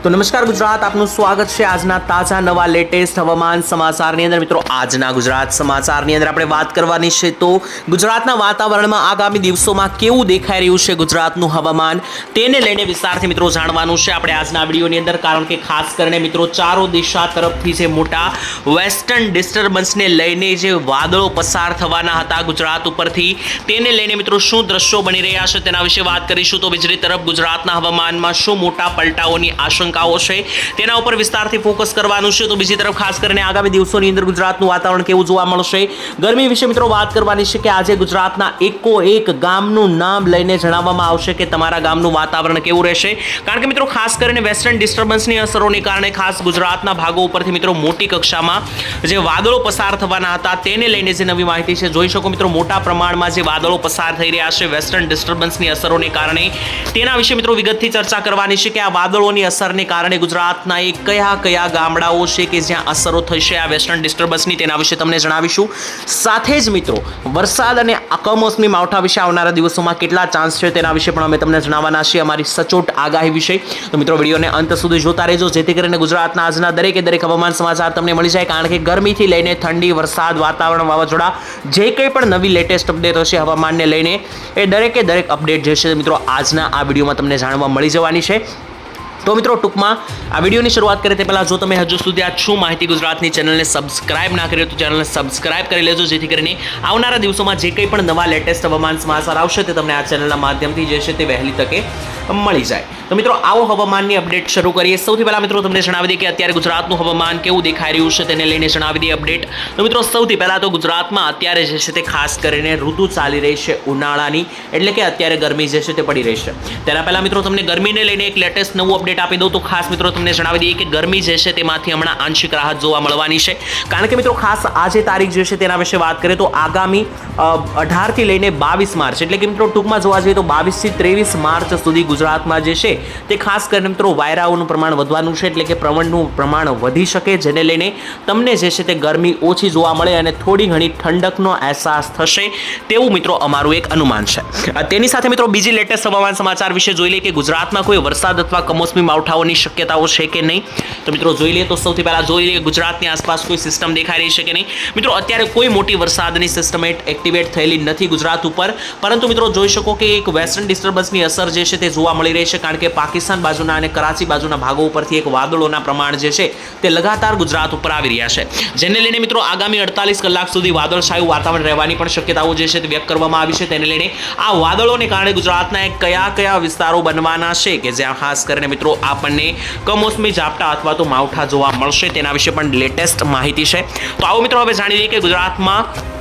તો નમસ્કાર ગુજરાત, આપનું સ્વાગત છે આજના તાજા નવા લેટેસ્ટ હવામાન સમાચારની અંદર. મિત્રો, આજના ગુજરાત સમાચારની અંદર આપણે વાત કરવાની છે તો ગુજરાતના વાતાવરણમાં આગામી દિવસોમાં કેવું દેખાઈ રહ્યું છે ગુજરાતનું હવામાન? તેને લઈને વિસ્તારથી મિત્રો જાણવાનું છે આપણે આજના વિડીયોની અંદર, કારણ કે ખાસ કરીને મિત્રો ચારો દિશા તરફથી જે મોટા વેસ્ટર્ન ડિસ્ટર્બન્સને લઈને જે વાદળો પસાર થવાના હતા ગુજરાત ઉપરથી, તેને લઈને મિત્રો શું દ્રશ્યો બની રહ્યા છે તેના વિશે વાત કરીશું. તો બીજી તરફ ગુજરાતના હવામાનમાં શું મોટા પલટાઓની આશંકાઓ છે. તેના ઉપર વિસ્તારથી ફોકસ કરવાનું છે. તો બીજી તરફ ખાસ કરીને આગામી દિવસોની અંદર ગુજરાતનું વાતાવરણ કેવું જોવા મળશે? ગરમી વિશે મિત્રો વાત કરવાની છે કે આજે ગુજરાતના એકો એક ગામનું નામ લઈને જણાવવામાં આવશે કે તમારા ગામનું વાતાવરણ કેવું રહેશે. કારણ કે મિત્રો ખાસ કરીને વેસ્ટર્ન ડિસ્ટર્બન્સની અસરોને કારણે ખાસ ગુજરાતના ભાગો ઉપરથી મિત્રો મોટી કક્ષામાં જે વાદળો પસાર થવાના હતા, તેને લઈને જે નવી માહિતી છે, જોઈ શકો મિત્રો મોટા પ્રમાણમાં જે વાદળો પસાર થઈ રહ્યા છે વેસ્ટર્ન ડિસ્ટર્બન્સની અસરોને કારણે. તેના વિશે મિત્રો વિગતથી ચર્ચા કરવાની છે કે આ વાદળોની અસરને કારણે ગુજરાતના એ કયા કયા ગામડાઓ છે કે જ્યાં અસરો થશે આ વેસ્ટર્ન ડિસ્ટર્બન્સની તેના વિશે તમને જણાવીશું. સાથે જ મિત્રો, વરસાદ અને કમોસમી માવઠા વિશે આવનારા દિવસોમાં કેટલા ચાન્સ છે તેના વિશે પણ અમે તમને જણાવવાના છીએ અમારી સચોટ આગાહી વિશે. તો મિત્રો, વિડીયોને અંત સુધી જોતા રહેજો, જેથી કરીને ગુજરાતના આજના દરેકે દરેક હવામાન સમાચાર તમને મળી જાય, કારણ કે ગરમીથી લઈને ઠંડી, વરસાદ, વાતાવરણ વાવાઝોડા, જે કંઈ પણ નવી લેટેસ્ટ અપડેટ હશે હવામાનને લઈને, એ દરેકે દરેક અપડેટ જે છે મિત્રો, આજના આ વિડીયોમાં તમને જાણવા મળી જવાની છે. તો મિત્રો, ટૂંકમાં આ વિડીયોની શરૂઆત કરીએ તે પહેલાં જો તમે હજુ સુધી આ છું માહિતી ગુજરાતની ચેનલને સબસ્ક્રાઇબ ના કરી તો ચેનલને સબસ્ક્રાઇબ કરી લેજો, જેથી કરીને આવનારા દિવસોમાં જે કંઈ પણ નવા લેટેસ્ટ હવામાન સમાચાર આવશે તે તમને આ ચેનલના માધ્યમથી જે છે તે વહેલી તકે મળી જાય. તો મિત્રો, આવો હવામાનની અપડેટ શરૂ કરીએ. સૌથી પહેલાં મિત્રો, તમને જણાવી દઈએ કે અત્યારે ગુજરાતનું હવામાન કેવું દેખાઈ રહ્યું છે તેને લઈને જણાવી દઈએ અપડેટ તો મિત્રો, સૌથી પહેલાં તો ગુજરાતમાં અત્યારે જે છે તે ખાસ કરીને ઋતુ ચાલી રહી છે ઉનાળાની, એટલે કે અત્યારે ગરમી જે છે તે પડી રહી છે. તેના પહેલાં મિત્રો, તમને ગરમીને લઈને એક લેટેસ્ટ નવું અપડેટ આપી દઉં તો ખાસ મિત્રો તમને જણાવી દઈએ કે ગરમી જે છે તેમાંથી હમણાં આંશિક રાહત જોવા મળવાની છે. કારણ કે મિત્રો ખાસ આજે તારીખ જે છે તેના વિશે વાત કરીએ તો આગામી અઢારથી લઈને બાવીસ માર્ચ, એટલે કે મિત્રો ટૂંકમાં જોવા જઈએ તો બાવીસથી ત્રેવીસ માર્ચ સુધી ગુજરાતમાં જે છે તે ખાસ કરીને મિત્રો વાયરાઓનું પ્રમાણ વધવાનું છે, એટલે કે પ્રવણનું પ્રમાણ વધી શકે, જેને લઈને તમને જે છે તે ગરમી ઓછી જોવા મળે અને થોડી ઘણી ઠંડકનો અહેસાસ થશે તેવું મિત્રો અમારું એક અનુમાન છે. તેની સાથે મિત્રો બીજી લેટેસ્ટ હવામાન સમાચાર વિશે જોઈ લઈએ કે ગુજરાતમાં કોઈ વરસાદ અથવા કમોસમી માવઠાઓની શક્યતાઓ છે કે નહીં? તો મિત્રો જોઈ લઈએ તો સૌથી પહેલાં જોઈ લઈએ ગુજરાતની આસપાસ કોઈ સિસ્ટમ દેખાઈ રહી છે કે નહીં? મિત્રો અત્યારે કોઈ મોટી વરસાદની સિસ્ટમ એક્ટિવેટ થયેલી નથી ગુજરાત ઉપર. પરંતુ મિત્રો જોઈ શકો કે એક વેસ્ટર્ન ડિસ્ટર્બન્સની અસર જે છે તે જોવા મળી રહી છે કારણ કે પાકિસ્તાન બાજુના અને કરાચી બાજુના ભાગો ઉપરથી એક વાદળોના પ્રમાણ જે છે તે લગાતાર ગુજરાત ઉપર આવી રહ્યા છે. જેને લઈને મિત્રો આગામી અડતાલીસ કલાક સુધી વાદળછાયું વાતાવરણ રહેવાની પણ શક્યતાઓ જે છે તે વ્યક્ત કરવામાં આવી છે. તેને લઈને આ વાદળોને કારણે ગુજરાતના કયા કયા વિસ્તારો બનવાના છે કે જ્યાં ખાસ કરીને મિત્રો આપણને કમોસમી ઝાપટા અથવા તો માવઠા જોવા મળશે. તેના વિશે પણ લેટેસ્ટ માહિતી છે. તો આવો મિત્રો, હવે જાણી લઈએ કે ગુજરાતમાં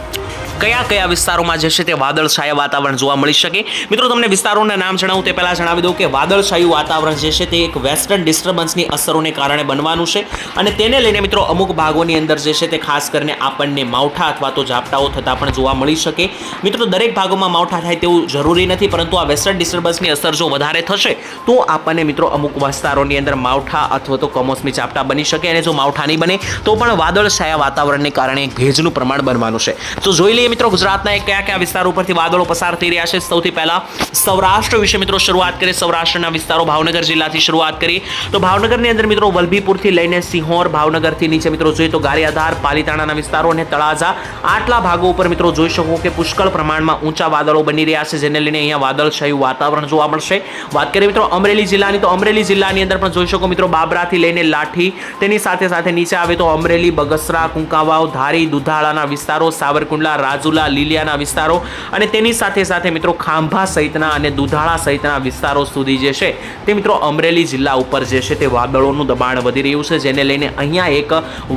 કયા કયા વિસ્તારોમાં જે છે તે વાદળછાયા વાતાવરણ જોવા મળી શકે? મિત્રો, તમને વિસ્તારોના નામ જણાવું, તે પહેલાં જણાવી દઉં કે વાદળછાયું વાતાવરણ જે છે તે એક વેસ્ટર્ન ડિસ્ટર્બન્સની અસરોને કારણે બનવાનું છે અને તેને લઈને મિત્રો, અમુક ભાગોની અંદર જે છે તે ખાસ કરીને આપણને માવઠા અથવા તો ઝાપટાઓ થતા પણ જોવા મળી શકે. મિત્રો, દરેક ભાગોમાં માવઠા થાય તેવું જરૂરી નથી, પરંતુ આ વેસ્ટર્ન ડિસ્ટર્બન્સની અસર જો વધારે થશે, તો આપણને મિત્રો, અમુક વિસ્તારોની અંદર માવઠા અથવા તો કમોસમી ઝાપટા બની શકે અને જો માવઠા નહીં બને, તો પણ વાદળછાયા વાતાવરણને કારણે ભેજનું પ્રમાણ બનવાનું છે. તો જોઈ લઈએ મિત્રો, ગુજરાતના એક કયા કયા વિસ્તારો ઉપરથી વાદળો પસાર થઈ રહ્યા છે? સૌથી પહેલા સૌરાષ્ટ્ર વિશે મિત્રો શરૂઆત કરીએ. સૌરાષ્ટ્રના વિસ્તારો ભાવનગર જિલ્લાથી શરૂઆત કરી. તો ભાવનગરની અંદર મિત્રો વલભીપુરથી લઈને સિંહોર, ભાવનગરથી નીચે મિત્રો જોઈએ તો ગારિયાધાર, પાલીતાણાના વિસ્તારો અને તળાજા, આટલા ભાગો ઉપર મિત્રો જોઈ શકો કે પુષ્કળ પ્રમાણમાં ઊંચા વાદળો બની રહ્યા છે, જેને લઈને અહીંયા વાદળછાયું વાતાવરણ જોવા મળશે. વાત કરીએ મિત્રો અમરેલી જિલ્લાની, તો અમરેલી જિલ્લાની અંદર પણ જોઈ શકો મિત્રો બાબરાથી લઈને લાઠી, તેની સાથે સાથે નીચે આવે તો અમરેલી, બગસરા, કુંકાવાવ, ધારી, દુધાળાના વિસ્તારો, સાવરકુંડલા રાજુલા લીલિયાના વિસ્તારો અને તેની સાથે સાથે મિત્રો ખાંભા સહિતના અને દુધાળા સહિતના વિસ્તારો સુધી જે છે તે મિત્રો અમરેલી જિલ્લા ઉપર જે છે તે વાદળોનું દબાણ વધી રહ્યું છે, જેને લઈને અહીંયા એક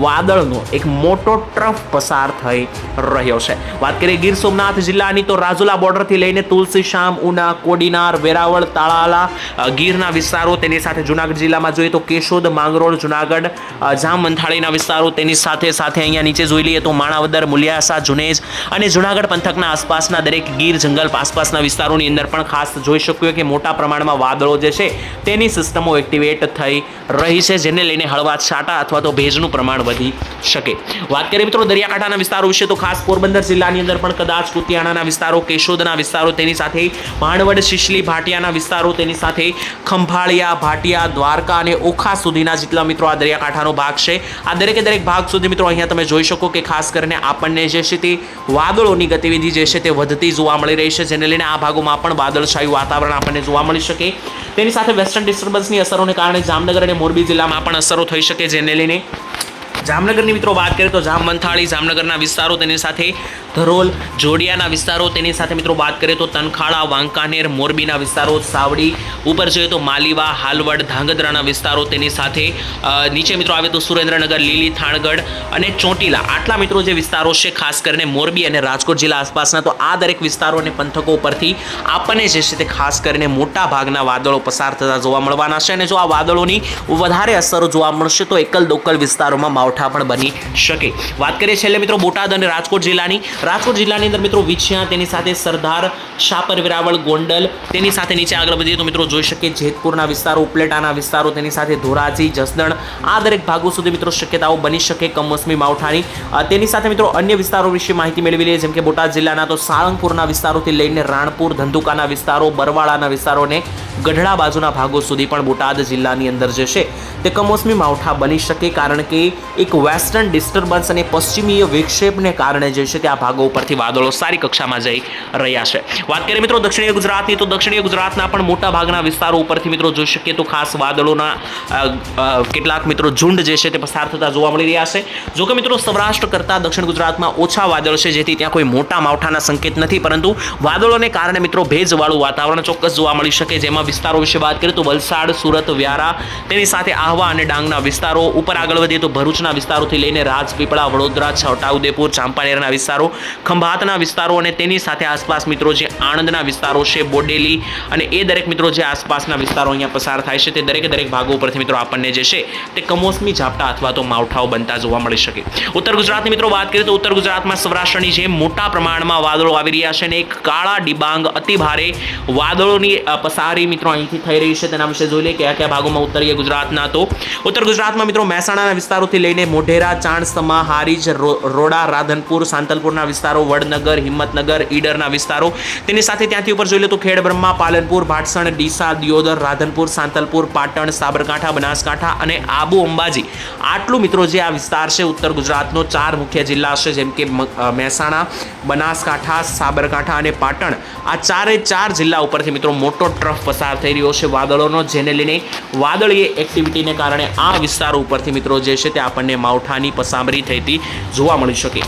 વાદળનો એક મોટો ટ્રફ પસાર થઈ રહ્યો છે. વાત કરીએ ગીર સોમનાથ જિલ્લાની તો રાજુલા બોર્ડરથી લઈને તુલસી શામ, ઉના, કોડીનાર, વેરાવળ, તાળાલા ગીરના વિસ્તારો તેની સાથે જુનાગઢ જિલ્લામાં જોઈએ તો કેશોદ, માંગરોળ, જુનાગઢ જામ મંથાળીના વિસ્તારો તેની સાથે સાથે અહીંયા નીચે જોઈ લઈએ તો માણાવદર, મુલિયાસા, જુનેજ અને જુનાગઢ પંથકના આસપાસના દરેક ગીર, જંગલ આસપાસના વિસ્તારોની અંદર પણ ખાસ જોઈ શકીએ કે મોટા પ્રમાણમાં વાદળો જે છે, તેની સિસ્ટમો એક્ટિવેટ થઈ રહી છે, જેને લઈને હળવા છાંટા અથવા તો ભેજનું પ્રમાણ વધી શકે. વાત કરીએ મિત્રો દરિયાકાંઠાના વિસ્તારો વિશે, તો ખાસ પોરબંદર જિલ્લાની અંદર પણ કદાચ કુતિયાણાના વિસ્તારો, કેશોદના વિસ્તારો, તેની સાથે ભાણવડ, શિશલી, ભાટિયાના વિસ્તારો, તેની સાથે ખંભાળિયા, ભાટિયા, દ્વારકા અને ઓખા સુધીના જેટલા મિત્રો આ દરિયાકાંઠાનો ભાગ છે. આ દરેકે દરેક ભાગ સુધી મિત્રો અહીંયા તમે જોઈ શકો કે ખાસ કરીને આપણને જે છે તે વાદળોની ગતિવિધિ જે છે તે વધતી જોવા મળી રહી છે, જેને લઈને આ ભાગોમાં પણ વાદળછાયું વાતાવરણ આપણને જોવા મળી શકે. તેની સાથે વેસ્ટર્ન ડિસ્ટર્બન્સની અસરોને કારણે જામનગર અને મોરબી જિલ્લામાં પણ અસરો થઈ શકે, જેને લઈને જામનગરની મિત્રો વાત કરીએ તો જામવંથાળી જામનગરના વિસ્તારો તેની સાથે ધરોલ, જોડિયાના વિસ્તારો તેની સાથે મિત્રો વાત કરીએ તો તનખાળા, વાંકાનેર, મોરબીના વિસ્તારો, સાવડી, ઉપર જોઈએ તો માલીવા, હાલવડ, ધાંગધ્રાના વિસ્તારો તેની સાથે નીચે મિત્રો આવે તો સુરેન્દ્રનગર, લીલી થાણગઢ અને ચોટીલા. આટલા મિત્રો જે વિસ્તારો છે, ખાસ કરીને મોરબી અને રાજકોટ જિલ્લા આસપાસના, તો આ દરેક વિસ્તારો અને પંથકો ઉપરથી આપણને જે છે તે ખાસ કરીને મોટા ભાગના વાદળો પસાર થતા જોવા મળવાના છે. અને જો આ વાદળોની વધારે અસરો જોવા મળશે, તો એકલ દોકલ વિસ્તારોમાં માવઠા પણ બની શકે. વાત કરીએ છેલ્લે મિત્રો બોટાદ અને રાજકોટ જિલ્લાની. રાજકોટ જિલ્લાની અંદર મિત્રો વિછિયા, તેની સાથે સરદાર શાપર વેરાવળ ગોંડલ, તેની સાથે નીચે આગળ વધીએ તો મિત્રો જોઈ શકીએ જેતપુરના વિસ્તારો, ઉપલેટાના વિસ્તારો, તેની સાથે ધોરાજી, જસદણ, આ દરેક ભાગો સુધી મિત્રો શક્યતાઓ બની શકે કમોસમી માવઠાની. તેની સાથે મિત્રો અન્ય વિસ્તારો વિશે માહિતી મેળવી લઈએ, જેમ કે બોટાદ જિલ્લાના તો સાળંગપુરના વિસ્તારોથી લઈને રાણપુર, ધંધુકાના વિસ્તારો, બરવાળાના વિસ્તારો અને ગઢડા બાજુના ભાગો સુધી પણ બોટાદ જિલ્લાની અંદર જે છે તે કમોસમી માવઠા બની શકે કારણ કે એક વેસ્ટર્ન ડિસ્ટર્બન્સ અને પશ્ચિમીય વિક્ષેપને કારણે જે છે તે આ ભાગો ઉપરથી વાદળો સારી કક્ષામાં જઈ રહ્યા છે. વાત કરીએ મિત્રો દક્ષિણીય ગુજરાતની, તો દક્ષિણીય ગુજરાતના પણ મોટા ભાગના વિસ્તારો ઉપરથી મિત્રો જોઈ શકીએ તો ખાસ વાદળોના કેટલાક મિત્રો ઝુંડ જે છે તે પસાર થતા જોવા મળી રહ્યા છે. જો કે મિત્રો સૌરાષ્ટ્ર કરતાં દક્ષિણ ગુજરાતમાં ઓછા વાદળ છે, જેથી ત્યાં કોઈ મોટા માવઠાના સંકેત નથી, પરંતુ વાદળોને કારણે મિત્રો ભેજવાળું વાતાવરણ ચોક્કસ જોવા મળી શકે. જેમાં વિસ્તારો વિશે વાત કરીએ તો વલસાડ, સુરત, વ્યારા, તેની સાથે આહવા અને ડાંગના વિસ્તારો ઉપર આગળ વધીએ તો ભરૂચના વિસ્તારોથી લઈને રાજપીપળા, વડોદરા છોટાઉદેપુર ચાંપાનેરના વિસ્તારો, ખંભાતના વિસ્તારો અને તેની સાથે આસપાસ મિત્રો જે આણંદના વિસ્તારો છે, બોડેલી અને એ દરેક મિત્રો જે આસપાસના વિસ્તારો અહીંયા પસાર થાય છે, તે દરેકે દરેક ભાગો ઉપરથી મિત્રો આપણને જે છે, તે કમોસમી ઝાપટા અથવા તો માવઠાઓ બનતા જોવા મળી શકે. ઉત્તર ગુજરાતની મિત્રો વાત કરીએ તો ઉત્તર ગુજરાતમાં સૌરાષ્ટ્રની જેમ મોટા પ્રમાણમાં વાદળો આવી રહ્યા છે અને એક કાળા ડિબાંગ અતિ ભારે વાદળોની પસારી મિત્રો અહીંથી થઈ રહી છે. તેના વિશે જોઈ લઈએ કયા કયા ભાગોમાં ઉત્તરીય ગુજરાતના તો ઉત્તર ગુજરાતમાં મિત્રો મહેસાણાના વિસ્તારોથી લઈને મોઢેરા, ચાણસમા, હારીજ રોડા, રાધનપુર, સાંતલપુરના વિસ્તારો, વડનગર, હિંમતનગર, ઈડરના વિસ્તારો તેની સાથે ત્યાંથી ઉપર જોઈ લે તો ખેડબ્રહ્મા, પાલનપુર, ભાટસણ, ડીસા, દિયોદર, રાધનપુર, સાંતલપુર, પાટણ, સાબરકાંઠા, બનાસકાંઠા અને આબુ અંબાજી. આટલું મિત્રો જે આ વિસ્તાર છે, ઉત્તર ગુજરાતનો ચાર મુખ્ય જિલ્લા છે, જેમ કે મહેસાણા, બનાસકાંઠા, સાબરકાંઠા અને પાટણ. આ ચારે ચાર જિલ્લા ઉપરથી મિત્રો મોટો ટ્રફ પસાર થઈ રહ્યો છે વાદળોનો, જેને લઈને વાદળીય એક્ટિવિટીને કારણે આ વિસ્તારો ઉપરથી મિત્રો જે છે તે આપણને માવઠાની પસામરી થઈતી જોવા મળી શકે.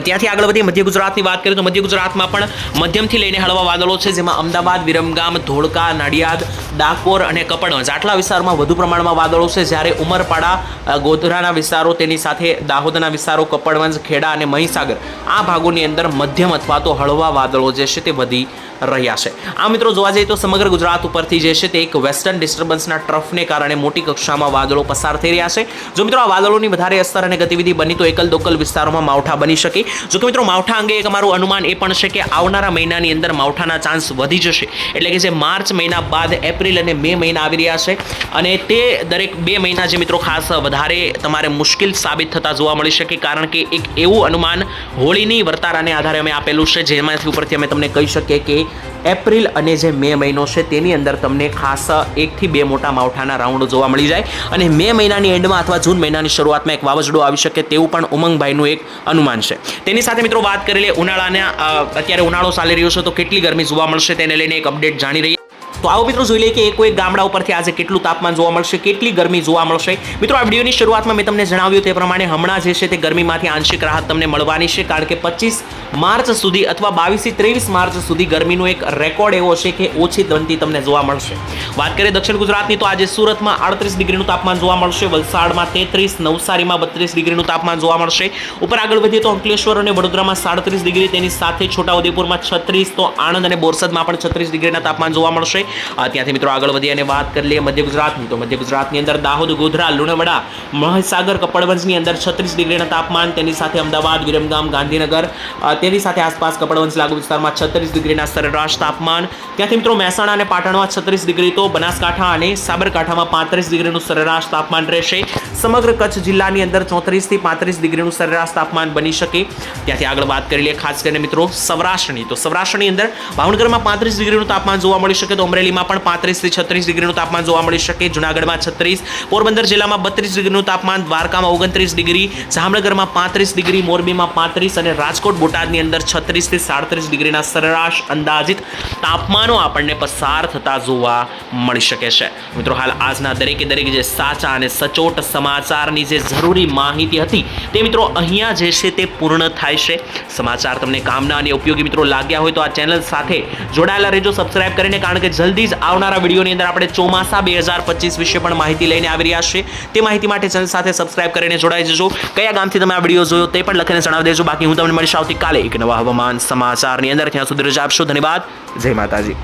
ત્યાંથી આગળ વધી મધ્ય ગુજરાતની વાત કરીએ તો મધ્ય ગુજરાતમાં પણ મધ્યમથી લઈને હળવા વાદળો છે, જેમાં અમદાવાદ, વિરમગામ, ધોળકા, નડિયાદ, ડાકોર અને કપડવંજ. આટલા વિસ્તારોમાં વધુ પ્રમાણમાં વાદળો છે. જ્યારે ઉમરપાડા ગોધરાના વિસ્તારો, તેની સાથે દાહોદના વિસ્તારો, કપડવંજ, ખેડા અને મહીસાગર, આ ભાગોની અંદર મધ્યમ અથવા તો હળવા વાદળો જે છે તે વધી રહ્યા છે. આ મિત્રો જોવા જઈએ તો સમગ્ર ગુજરાત ઉપરથી જે છે તે એક વેસ્ટર્ન ડિસ્ટર્બન્સના ટ્રફને કારણે મોટી કક્ષામાં વાદળો પસાર થઈ રહ્યા છે. જો મિત્રો આ વાદળોની વધારે અસર અને ગતિવિધિ બની તો એકલ દોકલ વિસ્તારોમાં માવઠા બની શકે. જો કે મિત્રો, માવઠા અંગે એક અમારું અનુમાન એ પણ છે કે આવનારા મહિનાની અંદર માવઠાના ચાન્સ વધી જશે. એટલે કે જે માર્ચ મહિના બાદ એપ્રિલ અને મે મહિના આવી રહ્યા છે. અને તે દરેક બે મહિના જે મિત્રો ખાસ વધારે તમારે મુશ્કેલ સાબિત થતા જોવા મળી શકે, કારણ કે એક એવું અનુમાન હોળીની વર્તારાને આધારે અમે આપેલું છે, જેમાંથી ઉપરથી અમે તમને કહી શકીએ કે એપ્રિલ અને જે મે મહિનો છે, તેની અંદર તમને ખાસ એકથી બે મોટા માવઠાના રાઉન્ડ જોવા મળી જાય. અને મે મહિનાની એન્ડમાં અથવા જૂન મહિનાની શરૂઆતમાં એક વાવાઝોડું આવી શકે તેવું પણ ઉમંગભાઈનું એક અનુમાન છે. તેની સાથે મિત્રો વાત કરી લે ઉનાળાના અત્યારે ઉનાળો ચાલી રહ્યો છે તો કેટલી ગરમી જોવા મળશે તેને લઈને એક અપડેટ જાણી રહીએ. તો આવો મિત્રો જોઈ લઈએ કે એક એક ગામડા ઉપરથી આજે કેટલું તાપમાન જોવા મળશે, કેટલી ગરમી જોવા મળશે. મિત્રો આ વિડીયોની શરૂઆતમાં મેં તમને જણાવ્યું તે પ્રમાણે હમણાં જે છે તે ગરમીમાંથી આંશિક રાહત તમને મળવાની છે, કારણ કે પચીસ માર્ચ સુધી અથવા બાવીસથી ત્રેવીસ માર્ચ સુધી ગરમીનો એક રેકોર્ડ એવો છે કે ઓછી બનતી તમને જોવા મળશે. વાત કરીએ દક્ષિણ ગુજરાતની તો આજે સુરતમાં આડત્રીસ ડિગ્રીનું તાપમાન જોવા મળશે, વલસાડમાં તેત્રીસ, નવસારીમાં બત્રીસ ડિગ્રીનું તાપમાન જોવા મળશે. ઉપર આગળ વધીએ તો અંકલેશ્વર અને વડોદરામાં સાડત્રીસ ડિગ્રી, તેની સાથે છોટાઉદેપુરમાં છત્રીસ, તો આણંદ અને બોરસદમાં પણ છત્રીસ ડિગ્રીના તાપમાન જોવા મળશે. ત્યાંથી મિત્રો આગળ વધી અને વાત કરી લઈએ મધ્ય ગુજરાતની. તો મધ્ય ગુજરાતની અંદર દાહોદ, ગોધરા, લુણાવાડા, મહીસાગર, કપડવંશની અંદર છત્રીસ ડિગ્રીના તાપમાન, તેની સાથે અમદાવાદ, વિરમગામ, ગાંધીનગર તેની સાથે આસપાસ કપડવંશ લાગુ વિસ્તારમાં છત્રીસ ડિગ્રીના સરેરાશ તાપમાન. ત્યાંથી મિત્રો મહેસાણા અને પાટણમાં છત્રીસ ડિગ્રી, તો બનાસકાંઠા અને સાબરકાંઠામાં પાંત્રીસ ડિગ્રીનું સરેરાશ તાપમાન રહેશે. સમગ્ર કચ્છ જિલ્લાની અંદર ચોત્રીસથી પાંત્રીસ ડિગ્રીનું સરેરાશ તાપમાન બની શકે. ત્યાંથી આગળ વાત કરી લઈએ ખાસ કરીને મિત્રો સૌરાષ્ટ્રની. તો સૌરાષ્ટ્રની અંદર ભાવનગરમાં પાંત્રીસ ડિગ્રીનું તાપમાન જોવા મળી શકે તો અમરેલીમાં પણ પાંત્રીસથી છત્રીસ ડિગ્રીનું તાપમાન જોવા મળી શકે. જુનાગઢમાં છત્રીસ, પોરબંદર જિલ્લામાં બત્રીસ ડિગ્રીનું તાપમાન, દ્વારકામાં ઓગણત્રીસ ડિગ્રી, જામનગરમાં પાંત્રીસ ડિગ્રી, મોરબીમાં પાંત્રીસ અને રાજકોટ, બોટાદની અંદર છત્રીસથી સાડત્રીસ ડિગ્રીના સરેરાશ અંદાજિત તાપમાનો આપણને પસાર થતા જોવા મળી શકે છે. મિત્રો, હાલ આજના દરેકે દરેક જે સાચા અને સચોટ સમાચારની જે જરૂરી માહિતી હતી તે મિત્રો અહીંયા જે છે તે પૂર્ણ થાય છે. સમાચાર તમને કામના અને ઉપયોગી મિત્રો લાગ્યા હોય તો આ ચેનલ સાથે જોડાયેલા રહેજો, સબસ્ક્રાઇબ કરીને, કારણ કે જલ્દી જ આવનારા વિડીયોની અંદર આપણે ચોમાસા બે હજાર પચીસ વિશે પણ માહિતી લઈને આવી રહ્યા છે તે માહિતી માટે ચેનલ સાથે સબસ્ક્રાઇબ કરીને જોડાઈ જજો. કયા ગામથી તમે આ વીડિયો જોયો તે પણ લખીને જણાવી દેજો. બાકી હું તમને મળીશ આવતીકાલે એક નવા હવામાન સમાચારની અંદર. ત્યાં સુધી રજા આપશો. ધન્યવાદ. જય માતાજી.